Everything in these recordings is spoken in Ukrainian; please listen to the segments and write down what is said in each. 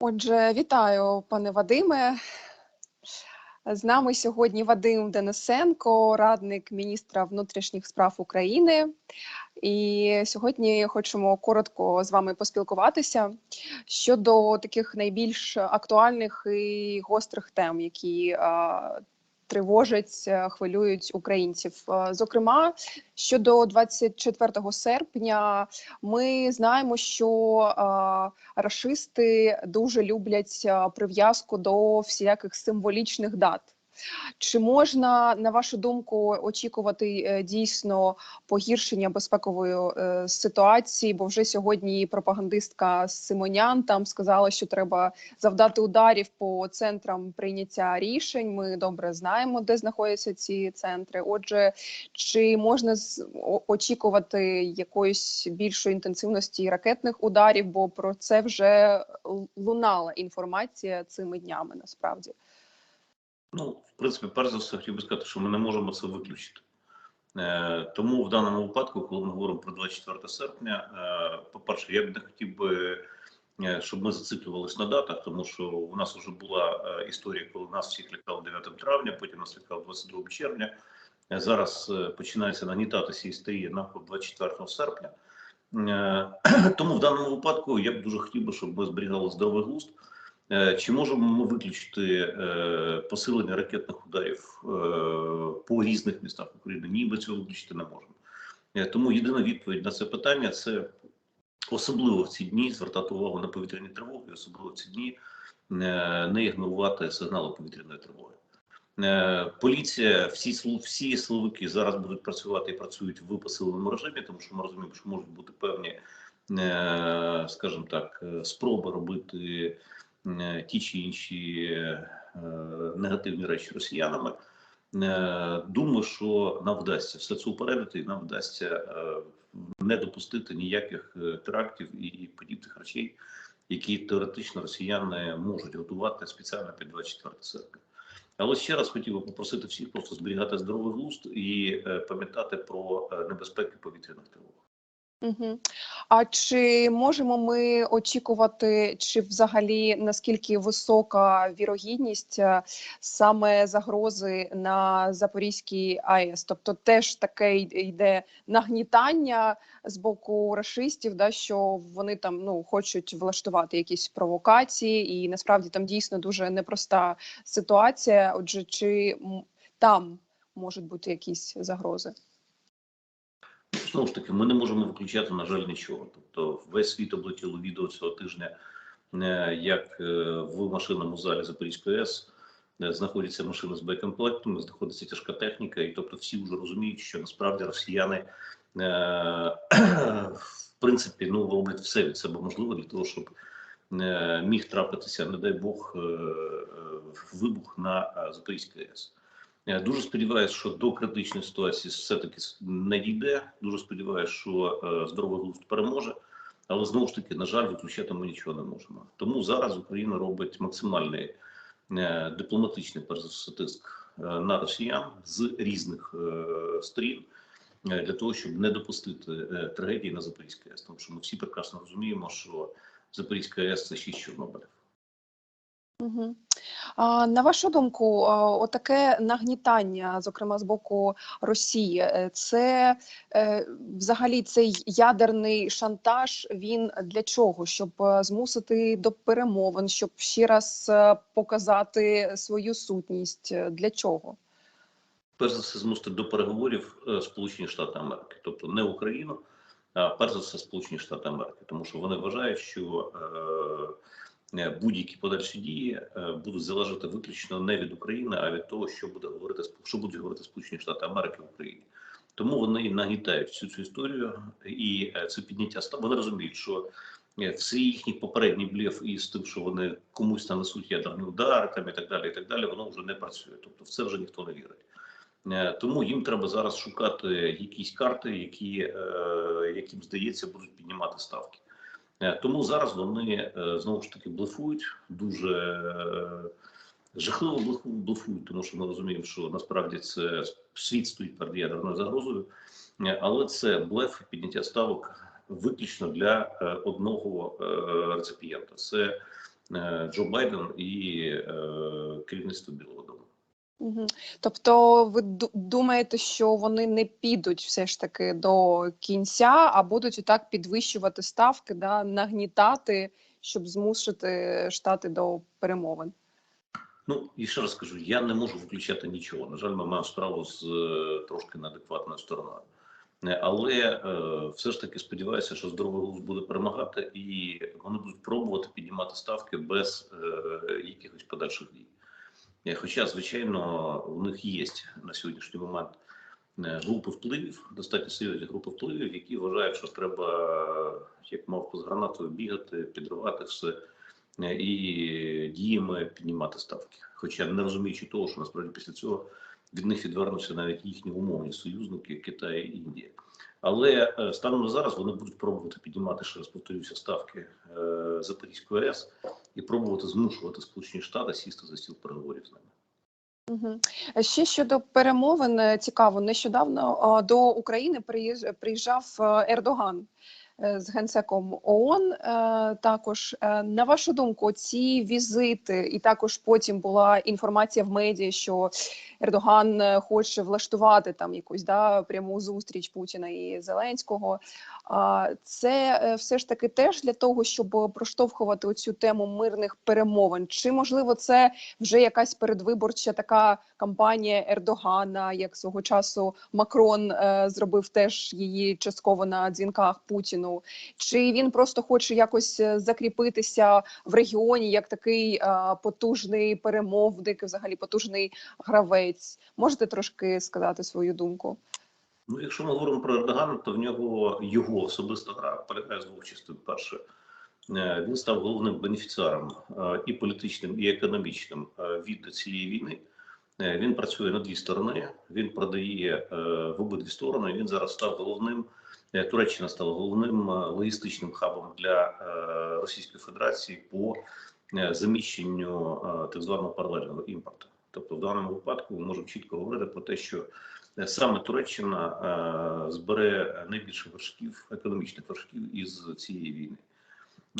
Отже, вітаю, пане Вадиме. З нами сьогодні Вадим Денисенко, радник міністра внутрішніх справ України. І сьогодні хочемо коротко з вами поспілкуватися щодо таких найбільш актуальних і гострих тем, які а, тривожать, е, хвилюють українців. Е, Зокрема, щодо 24 серпня, ми знаємо, що а, рашисти дуже люблять прив'язку до всіляких символічних дат. Чи можна, на вашу думку, очікувати е, дійсно погіршення безпекової е, ситуації? Бо вже сьогодні пропагандистка Симонян там сказала, що треба завдати ударів по центрам прийняття рішень. Ми добре знаємо, де знаходяться ці центри. Отже, чи можна очікувати якоїсь більшої інтенсивності ракетних ударів? Бо про це вже лунала інформація цими днями насправді. Ну, в принципі, перш за все, хотів би сказати, що ми не можемо це виключити. Е, тому в даному випадку, коли ми говоримо про 24 серпня, е, по-перше, я б не хотів би, е, щоб ми зациклювалися на датах, тому що у нас вже була е, історія, коли нас всіх лякали 9 травня, потім нас лякали 22 червня. Е, Зараз е, починається нагнітатися історія навколо 24 серпня. Е, Тому в даному випадку я б дуже хотів би, щоб ми зберігали здоровий глузд. Е, Чи можемо ми виключити е, посилення ракетних ударів е, по різних містах України? Ні, ми цього виключити не можемо. Тому єдина відповідь на це питання це особливо в ці дні звертати увагу на повітряні тривоги, особливо в ці дні не ігнорувати сигнали повітряної тривоги. Поліція, всі всі силовики зараз будуть працювати і працюють в посиленому режимі, тому що ми розуміємо, що можуть бути певні, скажімо так, спроби робити ті чи інші е, негативні речі росіянами. Е, Думаю, що нам вдасться все це упередити, і нам вдасться е, не допустити ніяких е, терактів і- подібних речей, які теоретично росіяни можуть готувати спеціально під 24 серпня. Але ще раз хотів би попросити всіх просто зберігати здоровий глузд і е, пам'ятати про е, небезпеки повітряних тривог. Угу. А чи можемо ми очікувати, чи взагалі наскільки висока вірогідність е, саме загрози на Запорізькій АЕС? Тобто теж таке йде нагнітання з боку рашистів, да, що вони там ну хочуть влаштувати якісь провокації, і насправді там дійсно дуже непроста ситуація. Отже, чи там можуть бути якісь загрози? Знову ж таки, ми не можемо виключати, на жаль, нічого. Тобто, весь світ облетіло відео цього тижня, е, як е, в машинному залі Запорізької АЕС е, знаходяться машини з боєкомплектами, знаходиться тяжка техніка, і тобто всі вже розуміють, що насправді росіяни в принципі ну роблять все від себе можливе для того, щоб міг трапитися, не дай Бог, вибух на Запорізькій АЕС. Я дуже сподіваюся, що до критичної ситуації все-таки не дійде. Дуже сподіваюся, що е, здоровий глузд переможе. Але знову ж таки, на жаль, виключати ми нічого не можемо. Тому зараз Україна робить максимальний е, дипломатичний перш за все е, на росіян з різних е, сторін е, для того, щоб не допустити е, трагедії на Запорізькій АЕС. Тому що ми всі прекрасно розуміємо, що Запорізька АЕС це шість Чорнобилів. На вашу думку, отаке нагнітання, зокрема з боку Росії, е, це е, взагалі цей ядерний шантаж. Він для чого? Щоб е, змусити до перемовин, щоб ще раз показати свою сутність. Для чого? перш за все змусити до переговорів Сполучені Штати Америки, тобто не Україну, а перш за все Сполучені Штати Америки, тому що вони вважають, що е, будь-які подальші дії е, будуть залежати виключно не від України, а від того, що буде говорити що будуть говорити Сполучені Штати Америки в Україні. Тому вони нагнітають всю цю історію і е, це підняття Вони розуміють, що е, всі їхні попередні блеф із тим, що вони комусь нанесуть ядерні удари там і так далі, і так далі, воно вже не працює. Тобто, в це вже ніхто не вірить. Е, Тому їм треба зараз шукати якісь карти, які е, яким здається будуть піднімати ставки. Е, Тому зараз вони е, знову ж таки блефують дуже е, жахливо блефу- блефують, тому що ми розуміємо, що насправді це світ стоїть перед ядерною загрозою, але це блеф підняття ставок виключно для одного реципієнта. Це Джо Байден і керівництво Білого Дому. Тобто, ви ду- думаєте, що вони не підуть все ж таки до кінця, а будуть отак підвищувати ставки, да, нагнітати, щоб змусити штати до перемовин? Ну і ще раз скажу, я не можу виключати нічого. На жаль, ми маємо справу з е, трошки неадекватною стороною. Е, Але е, все ж таки сподіваюся, що здоровий глузд буде перемагати, і вони будуть пробувати піднімати ставки без е, якихось подальших дій. Е, Хоча, звичайно, у них є на сьогоднішній момент е, групи впливів, достатньо серйозні групи впливів, які вважають, що треба, як мавпу з гранатою, бігати, підривати все е, і діями піднімати ставки. Хоча не розуміючи того, що насправді після цього від них відвернуться навіть їхні умовні союзники Китай і Індія. Але е, станом на зараз вони будуть пробувати піднімати ще раз повторюся ставки е, Запорізької АЕС і пробувати змушувати Сполучені Штати сісти за стіл переговорів з ними. Угу. Ще щодо перемовин, е, цікаво, нещодавно до України приїж- приїжджав е, Ердоган е, з генсеком ООН. е, Також Е, на вашу думку, ці візити, і також потім була інформація в медіа, що Ердоган е, хоче влаштувати там якусь да пряму зустріч Путіна і Зеленського. Це е, все ж таки теж для того, щоб проштовхувати оцю тему мирних перемовин. Чи можливо це вже якась передвиборча така кампанія Ердогана, як свого часу Макрон е, зробив теж її частково на дзвінках Путіну? Чи він просто хоче якось е, закріпитися в регіоні як такий потужний перемовник, взагалі потужний гравець? Можете трошки сказати свою думку? Ну, якщо ми говоримо про Ердогана, то в нього його особиста гра полягає з двох частин. Перше, він став головним бенефіціаром е, і політичним, і економічним е, від цієї війни. Е, Він працює на дві сторони. Він продає в обидві сторони. Він зараз став головним. Туреччина стала головним логістичним хабом для Російської Федерації по заміщенню так званого паралельного імпорту. Тобто, в даному випадку ми можемо чітко говорити про те, що саме Туреччина е, збере найбільше вершків, економічних вершків із цієї війни.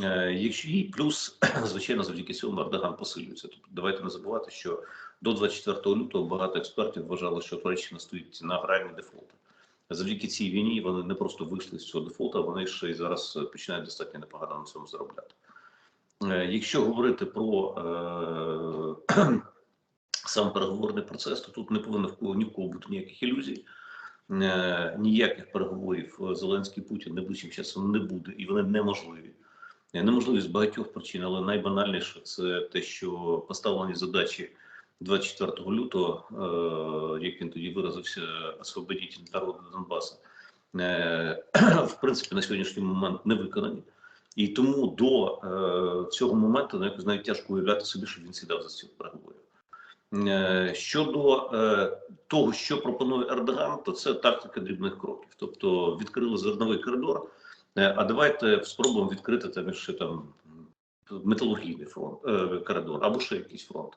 Е, якщо і плюс, звичайно, завдяки цьому Ердоган посилюється. Тобто давайте не забувати, що до 24 лютого багато експертів вважали, що Туреччина стоїть на грані дефолту. Завдяки цій війні вони не просто вийшли з цього дефолту, вони ще й зараз починають достатньо непогано на цьому заробляти. Е, Якщо говорити про е, сам переговорний процес, то тут не повинно ні в кого бути ніяких ілюзій. Е, Ніяких переговорів е, Зеленський Путін найближчим часом не буде, і вони неможливі. Е, Неможливі з багатьох причин, але найбанальніше це те, що поставлені задачі 24 лютого, як він тоді виразився, освободіть народу Донбасу, в принципі на сьогоднішній момент не виконані. І тому до цього моменту ну, навіть тяжко уявляти собі, що він сідав за стіл переговорів. Е, Щодо е, того, що пропонує Ердоган, то це тактика дрібних кроків. Тобто відкрили зерновий коридор. е, А давайте спробуємо відкрити там ще там металургійний фронт коридор або ще якийсь фронт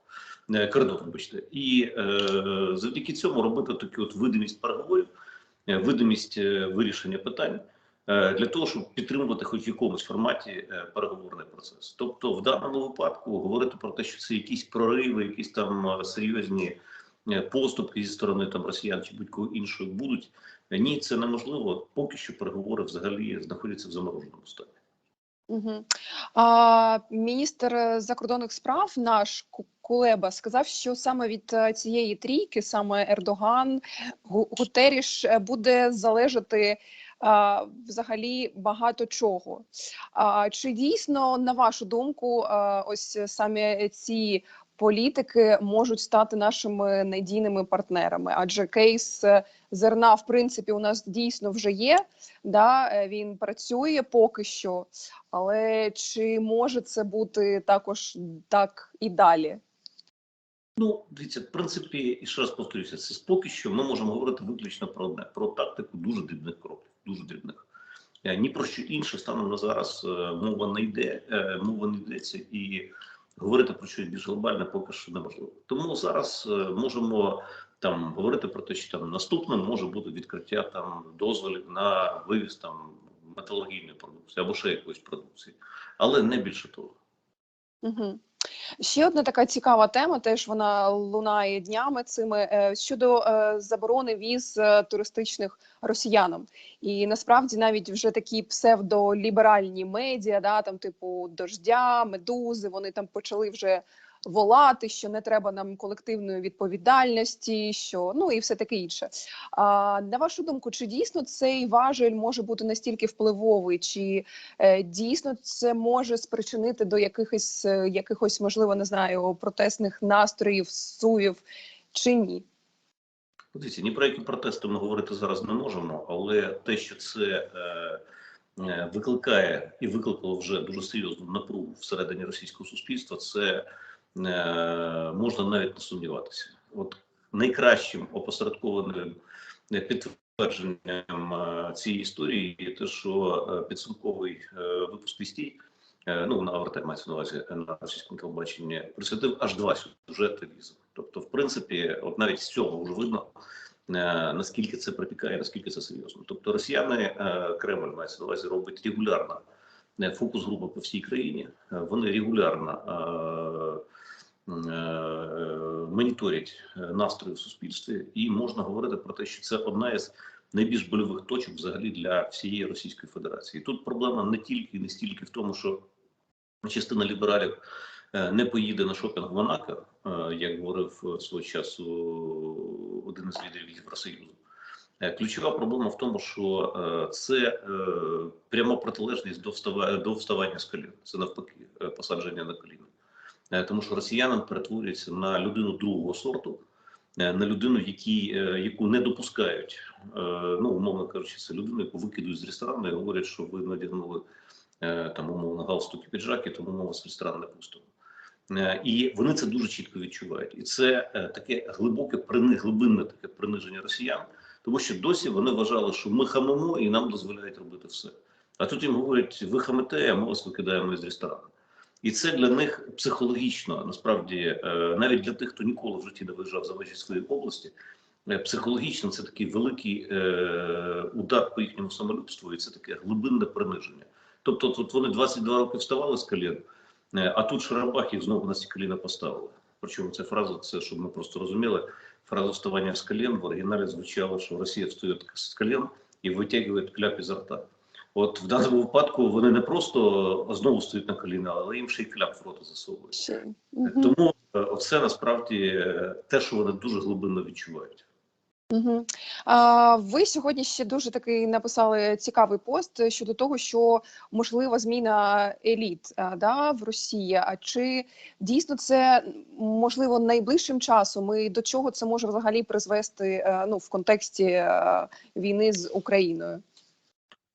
коридор, вибачте. І завдяки цьому робити таку от видимість переговорів, видимість вирішення питань. Е, Для того щоб підтримувати хоч в якомусь форматі е, переговорний процес, тобто в даному випадку говорити про те, що це якісь прориви, якісь там е, серйозні поступки зі сторони там росіян чи будь-кого іншого будуть. Ні, це неможливо. Поки що переговори взагалі знаходяться в замороженому стані. Угу. А, міністр закордонних справ наш Кулеба сказав, що саме від цієї трійки, саме Ердоган, Гутеріш буде залежати взагалі багато чого. Чи дійсно, на вашу думку, ось саме ці політики можуть стати нашими надійними партнерами? Адже кейс е, зерна, в принципі, у нас дійсно вже є. Да, е, він працює поки що. Але чи може це бути також так і далі? Ну, дивіться, в принципі, і ще раз повторюся, це поки що ми можемо говорити виключно про одне про тактику дуже дрібних кроків, дуже дрібних. Е, Ні про що інше станом на зараз е, мова не йде, е, мова не йдеться, і говорити про щось більш глобальне поки що неможливо. Тому зараз можемо там говорити про те, що там наступним може бути відкриття там дозволів на вивіз там металургійної продукції або ще якоїсь продукції, але не більше того. Угу. Ще одна така цікава тема, теж вона лунає днями цими е, щодо е, заборони віз е, туристичних росіянам. І насправді навіть вже такі псевдоліберальні медіа, да, там типу дождя, медузи, вони там почали вже волати, що не треба нам колективної відповідальності, що ну і все таке інше. А на вашу думку, чи дійсно цей важель може бути настільки впливовий, чи е, дійсно це може спричинити до якихось е, якихось, можливо, не знаю, протестних настроїв, суїв чи ні? Дивіться, ні про які протести ми говорити зараз не можемо, але те, що це е, е, викликає і викликало вже дуже серйозну напругу всередині російського суспільства, це можна навіть не сумніватися. От найкращим опосередкованим е, підтвердженням е, цієї історії є те, що е, підсумковий е, випуск вістій, е, ну на АВРТ мається на увазі е, на російському телебаченні, присвятив аж два сюжети візу. Тобто, в принципі, от навіть з цього вже видно. е, Наскільки це протікає, наскільки це серйозно? Тобто, росіяни е, Кремль мається на увазі робить регулярно е, фокус групи по всій країні. Е, Вони регулярно е, е, моніторять е, настрої в суспільстві, і можна говорити про те, що це одна із найбільш больових точок взагалі для всієї Російської Федерації. Тут проблема не тільки і не стільки в тому, що частина лібералів е, не поїде на шопінг в Монако, е, як говорив е, свого часу один із лідерів Євросоюзу. Е, Ключова проблема в тому, що е, це е, пряма протилежність до вставання, з колін. Це навпаки е, посадження на коліна. Е, Тому що росіянин перетворюється на людину другого сорту, е, на людину, які, е, яку не допускають, ну умовно кажучи, це людину, яку викидують з ресторану і говорять, що ви надягнули там умовно галстуки піджаки, тому ми вас в ресторан не пустимо. І вони це дуже чітко відчувають. І це таке глибоке глибинне таке приниження росіян, тому що досі вони вважали, що ми хамимо і нам дозволяють робити все. А тут їм говорять, ви хамите, а ми вас викидаємо із ресторану. І це для них психологічно, насправді, е, навіть для тих, хто ніколи в житті не виїжджав за межі своєї області, е, психологічно це такий великий е, удар по їхньому самолюбству, і це таке глибинне приниження. Тобто, тут вони 22 роки вставали з колін, а тут Шарабах їх знову на ці коліна поставили. Причому ця фраза, це щоб ми просто розуміли, фраза вставання з колін в оригіналі звучало, що Росія встає з колін і витягує кляп із рта. От в даному випадку вони не просто знову стоять на коліна, але їм ще й кляп в рота засовують. Ще Тому е, оце насправді е, те, що вони дуже глибинно відчувають. Угу. А, ви сьогодні ще дуже такий написали цікавий пост щодо того, що можлива зміна еліт а, да, в Росії. А чи дійсно це можливо найближчим часом? І до чого це може взагалі призвести е, ну, в контексті е, війни з Україною?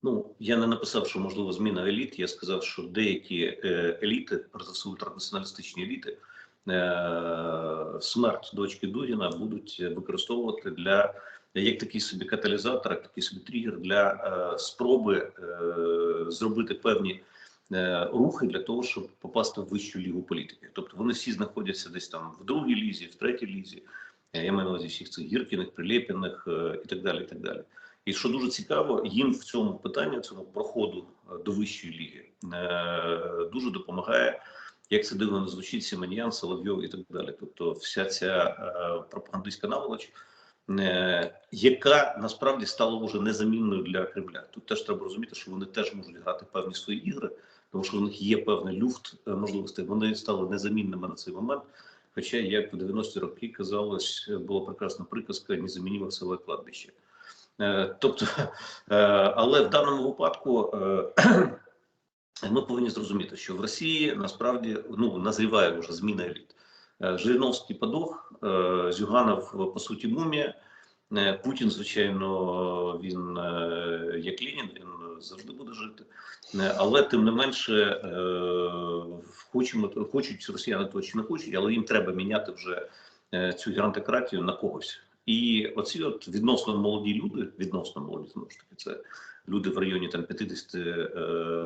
Ну я не написав, що можливо зміна еліт. Я сказав, що деякі е, еліти, перш за все ультранаціоналістичні еліти, е, смерть дочки Дудіна будуть використовувати для як такий собі каталізатор, як такий собі тригер для е, спроби зробити певні рухи для того, щоб попасти в вищу лігу політики. Тобто вони всі знаходяться десь там в другій лізі, в третій лізі. Я маю на увазі всіх цих Гіркіних, Прилєпіних і так далі. І так далі. І що дуже цікаво, їм в цьому питанні, в цьому проходу е, до вищої ліги, е, дуже допомагає, як це дивно не звучить, Сіманіян, Соловйов і так далі. Тобто, вся ця е, пропагандистська наволоч, яка насправді стала вже незамінною для Кремля. Тут теж треба розуміти, що вони теж можуть грати певні свої ігри, тому що у них є певний люфт можливостей. Вони стали незамінними на цей момент. Хоча, як в 90-ті роки казалось, була прекрасна приказка незамініме силе кладбище. Е, Тобто, е, але в даному випадку е, ми повинні зрозуміти, що в Росії насправді ну назріває вже зміна еліт. Жириновський подох, Зюганов по суті мумія. Путін, звичайно, він як Ленін, він завжди буде жити. Але тим не менше, хочемо, хочуть росіяни то чи не хочуть, але їм треба міняти вже цю грантократію на когось. І оці от відносно молоді люди, відносно молоді, знову ж таки, це люди в районі там 50 е,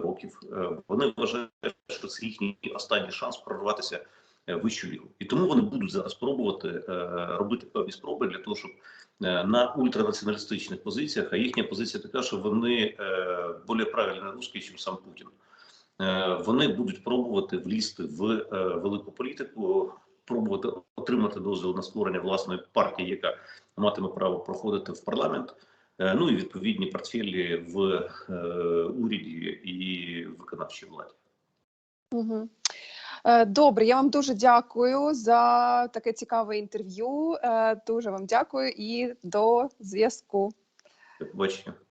років. е, Вони вважають, що це їхній останній шанс прорватися е, вищу лігу. І тому вони будуть зараз пробувати е, робити певні спроби для того, щоб е, на ультранаціоналістичних позиціях, а їхня позиція така, що вони е, більш правильні русські, ніж сам Путін. е, вони будуть пробувати влізти в е, велику політику, пробувати отримати дозвіл на створення власної партії, яка матиме право проходити в парламент. Е, Ну і відповідні портфелі в е, уряді і виконавчій владі. Угу. Добре, я вам дуже дякую за таке цікаве інтерв'ю. Дуже вам дякую і до зв'язку. До побачення.